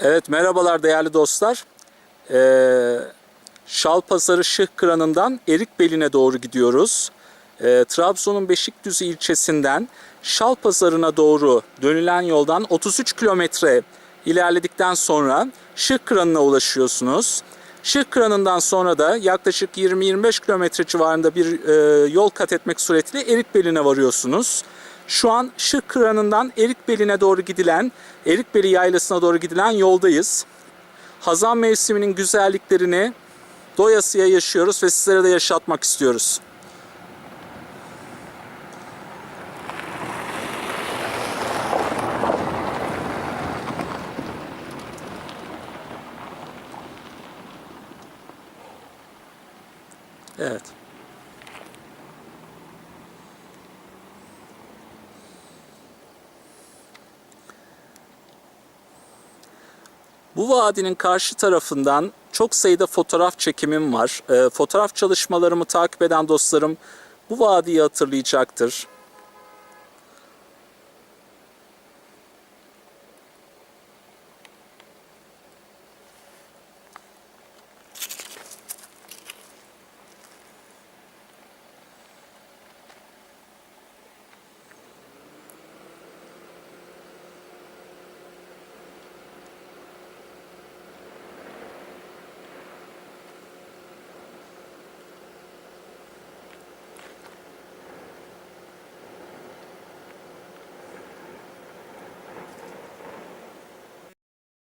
Evet merhabalar değerli dostlar. Ee, Şalpazarı Şıh Kıranı'ndan Erikbeli'ne doğru gidiyoruz. Ee, Trabzon'un Beşikdüzü ilçesinden Şalpazarı'na doğru dönülen yoldan 33 kilometre ilerledikten sonra Şıh Kıranı'na ulaşıyorsunuz. Şıh Kıranı'ndan sonra da yaklaşık 20-25 kilometre civarında bir e, yol kat etmek suretiyle Erikbeli'ne varıyorsunuz. Şu an Şıh Kıranı'ndan Erikbeli'ne doğru gidilen, Erikbeli Yaylası'na doğru gidilen yoldayız. Hazan mevsiminin güzelliklerini doyasıya yaşıyoruz ve sizlere de yaşatmak istiyoruz. Evet. Bu vadinin karşı tarafından çok sayıda fotoğraf çekimim var. Ee, fotoğraf çalışmalarımı takip eden dostlarım bu vadiyi hatırlayacaktır.